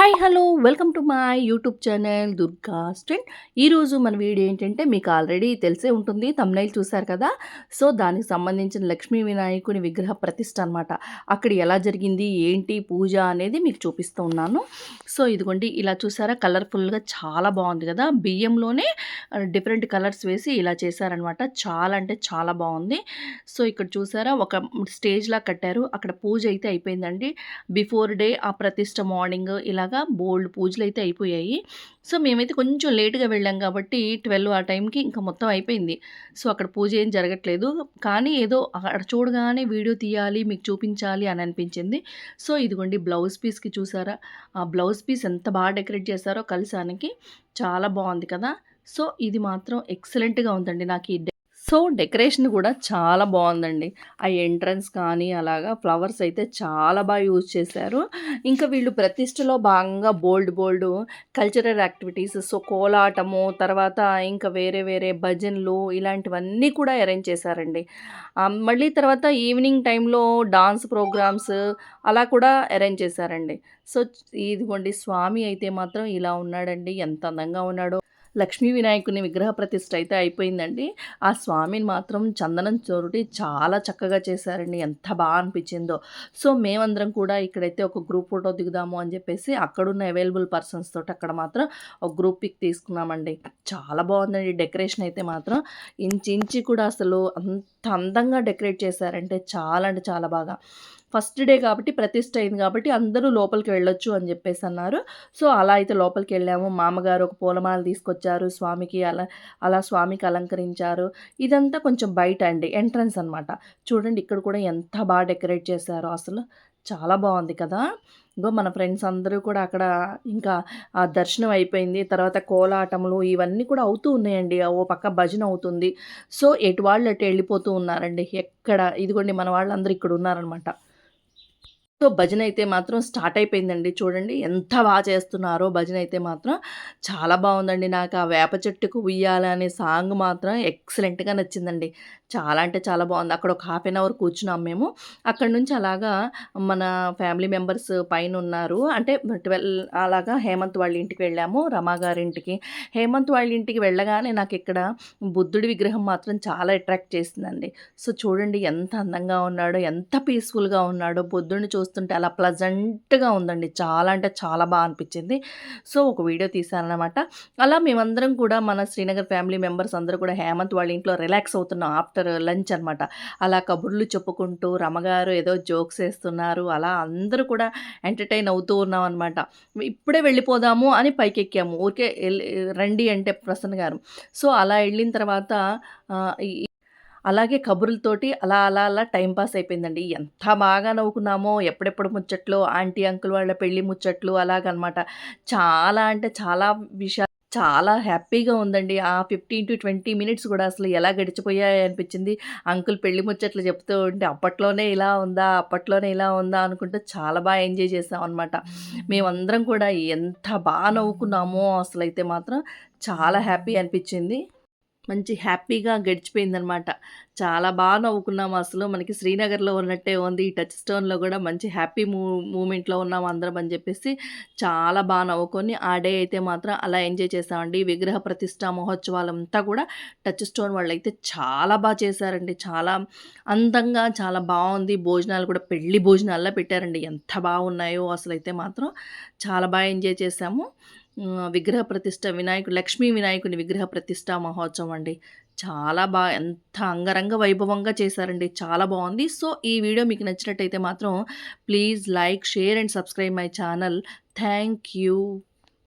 Hi hello welcome to my YouTube channel Durga stent ఈరోజు మన video ఏంటంటే మీకు ఆల్రెడీ తెలిసే ఉంటుంది తమ్నైల్ చూశారు కదా? సో దానికి సంబంధించిన లక్ష్మీ వినాయకుని విగ్రహ ప్రతిష్ట అనమాట అక్కడ ఎలా జరిగింది ఏంటి పూజ అనేది మీకు చూపిస్తూ ఉన్నాను. సో ఇదిగోండి ఇలా చూసారా? కలర్ఫుల్గా చాలా బాగుంది కదా? బియ్యంలోనే డిఫరెంట్ కలర్స్ వేసి ఇలా చేశారనమాట చాలా అంటే చాలా బాగుంది. సో ఇక్కడ చూసారా? ఒక స్టేజ్లా కట్టారు. అక్కడ పూజ అయితే అయిపోయిందండి. బిఫోర్ డే ఆ ప్రతిష్ట మార్నింగ్ ఇలా ఇలాగా బోల్డ్ పూజలు అయితే అయిపోయాయి. సో మేమైతే కొంచెం లేటుగా వెళ్ళాం కాబట్టి ట్వెల్వ్ ఆ టైంకి ఇంకా మొత్తం అయిపోయింది. సో అక్కడ పూజ ఏం జరగట్లేదు. కానీ ఏదో అక్కడ చూడగానే వీడియో తీయాలి మీకు చూపించాలి అని అనిపించింది. సో ఇదిగోండి బ్లౌజ్ పీస్కి చూసారా? ఆ బ్లౌజ్ పీస్ ఎంత బాగా డెకరేట్ చేశారో కలిసానికి చాలా బాగుంది కదా! సో ఇది మాత్రం ఎక్సలెంట్గా ఉందండి నాకు ఈ సో డెకరేషన్ కూడా చాలా బాగుందండి ఆ ఎంట్రన్స్ కానీ అలాగా ఫ్లవర్స్ అయితే చాలా బాగా యూజ్ చేశారు. ఇంకా వీళ్ళు ప్రతిష్టలో భాగంగా bold bold cultural activities so కోలాటము తర్వాత ఇంకా వేరే వేరే భజన్లు ఇలాంటివన్నీ కూడా అరేంజ్ చేశారండి. మళ్ళీ తర్వాత ఈవినింగ్ టైంలో డాన్స్ ప్రోగ్రామ్స్ అలా కూడా అరేంజ్ చేశారండి. సో ఇదిగోండి స్వామి అయితే మాత్రం ఇలా ఉన్నాడండి. ఎంత అందంగా ఉన్నాడో. లక్ష్మీ వినాయకుని విగ్రహ ప్రతిష్ట అయితే అయిపోయిందండి. ఆ స్వామిని మాత్రం చందనం చోరుటి చాలా చక్కగా చేశారండి. ఎంత బాగా అనిపించిందో. సో మేమందరం కూడా ఇక్కడైతే ఒక గ్రూప్ ఫోటో దిగుదాము అని చెప్పేసి అక్కడున్న అవైలబుల్ పర్సన్స్ తోటి అక్కడ మాత్రం ఒక గ్రూప్ పిక్ తీసుకున్నామండి. చాలా బాగుందండి డెకరేషన్ అయితే మాత్రం. ఇంచి ఇంచి కూడా అసలు అంత అందంగా డెకరేట్ చేశారంటే చాలా అంటే చాలా బాగా. ఫస్ట్ డే కాబట్టి ప్రతిష్ట అయింది కాబట్టి అందరూ లోపలికి వెళ్ళొచ్చు అని చెప్పేసి అన్నారు. సో అలా అయితే లోపలికి వెళ్ళాము. మామగారు ఒక పూలమాల తీసుకొచ్చారు స్వామికి అలా అలా స్వామికి అలంకరించారు. ఇదంతా కొంచెం బయట అండి ఎంట్రన్స్ అనమాట చూడండి ఇక్కడ కూడా ఎంత బాగా డెకరేట్ చేశారో అసలు. చాలా బాగుంది కదా. ఇంకో మన ఫ్రెండ్స్ అందరూ కూడా అక్కడ ఇంకా ఆ దర్శనం అయిపోయింది. తర్వాత కోలాటములు ఇవన్నీ కూడా అవుతూ ఉన్నాయండి. ఓ పక్క భజన అవుతుంది. సో ఎటు వాళ్ళు అటు వెళ్ళిపోతూ ఉన్నారండి. ఎక్కడ? ఇదిగోండి మన వాళ్ళందరూ ఇక్కడ ఉన్నారనమాట సో భజన అయితే మాత్రం స్టార్ట్ అయిపోయిందండి. చూడండి ఎంత బాగా చేస్తున్నారో భజన అయితే మాత్రం. చాలా బాగుందండి నాకు ఆ వేప చెట్టుకు ఉయ్యాలనే సాంగ్ మాత్రం ఎక్సలెంట్గా నచ్చిందండి. చాలా అంటే చాలా బాగుంది. అక్కడ ఒక హాఫ్ అన్ అవర్ కూర్చున్నాం మేము. అక్కడ నుంచి అలాగా మన ఫ్యామిలీ మెంబర్స్ పైన ఉన్నారు. అంటే ట్వెల్వ్ అలాగా హేమంత్ వాళ్ళ ఇంటికి వెళ్ళాము రమా గారింటికి హేమంత్ వాళ్ళ ఇంటికి వెళ్ళగానే నాకు ఇక్కడ బుద్ధుడి విగ్రహం మాత్రం చాలా అట్రాక్ట్ చేసిందండి. సో చూడండి ఎంత అందంగా ఉన్నాడో ఎంత పీస్ఫుల్గా ఉన్నాడో బుద్ధుడిని చూస్తుంటే అలా ప్లజెంట్గా ఉందండి. చాలా అంటే చాలా బాగా అనిపించింది. సో ఒక వీడియో తీశానమాట అలా మేమందరం కూడా మన శ్రీనగర్ ఫ్యామిలీ మెంబర్స్ అందరూ కూడా హేమంత్ వాళ్ళ ఇంట్లో రిలాక్స్ అవుతున్నాం ఆఫ్టర్ లంచ్ అనమాట అలా కబుర్లు చెప్పుకుంటూ రమగారు ఏదో జోక్స్ వేస్తున్నారు. అలా అందరూ కూడా ఎంటర్టైన్ అవుతూ ఉన్నాం అనమాట ఇప్పుడే వెళ్ళిపోదాము అని పైకెక్కాము. ఊరికే రండి అంటే ప్రసన్న గారు. సో అలా వెళ్ళిన తర్వాత అలాగే కబుర్లతోటి అలా అలా అలా టైం పాస్ అయిపోయిందండి. ఎంత బాగా నవ్వుకున్నామో ఎప్పుడెప్పుడు ముచ్చట్లు ఆంటీ అంకుల్ వాళ్ళ పెళ్ళి ముచ్చట్లు అలాగనమాట చాలా అంటే చాలా విషయాలు చాలా హ్యాపీగా ఉందండి. ఆ ఫిఫ్టీన్ టు ట్వంటీ మినిట్స్ కూడా అసలు ఎలా గడిచిపోయాయి అనిపించింది. అంకుల్ పెళ్ళి ముచ్చట్లు చెప్తూ ఉంటే అప్పట్లోనే ఇలా ఉందా? అప్పట్లోనే ఇలా ఉందా? అనుకుంటూ చాలా బాగా ఎంజాయ్ చేసాం అనమాట మేమందరం కూడా ఎంత బాగా నవ్వుకున్నామో అసలు అయితే మాత్రం చాలా హ్యాపీ అనిపించింది. మంచి హ్యాపీగా గడిచిపోయిందనమాట చాలా బాగా నవ్వుకున్నాము అసలు. మనకి శ్రీనగర్లో ఉన్నట్టే ఉంది. ఈ టచ్ స్టోన్లో కూడా మంచి హ్యాపీ మూ మూమెంట్లో ఉన్నాము అందరం అని చెప్పేసి చాలా బాగా నవ్వుకొని ఆ డే అయితే మాత్రం అలా ఎంజాయ్ చేసామండి. విగ్రహ ప్రతిష్ట మహోత్సవాలంతా కూడా టచ్ స్టోన్ వాళ్ళు అయితే చాలా బాగా చేశారండి. చాలా అందంగా చాలా బాగుంది. భోజనాలు కూడా పెళ్ళి భోజనాల్లో పెట్టారండి. ఎంత బాగున్నాయో అసలు అయితే మాత్రం చాలా బాగా ఎంజాయ్ చేసాము. విగ్రహ ప్రతిష్ట వినాయకుడు లక్ష్మీ వినాయకుని విగ్రహ ప్రతిష్ట మహోత్సవం అండి. చాలా బాగా ఎంత అంగరంగ వైభవంగా చేశారండి. చాలా బాగుంది. సో ఈ వీడియో మీకు నచ్చినట్టయితే మాత్రం please like share and subscribe my channel. Thank you.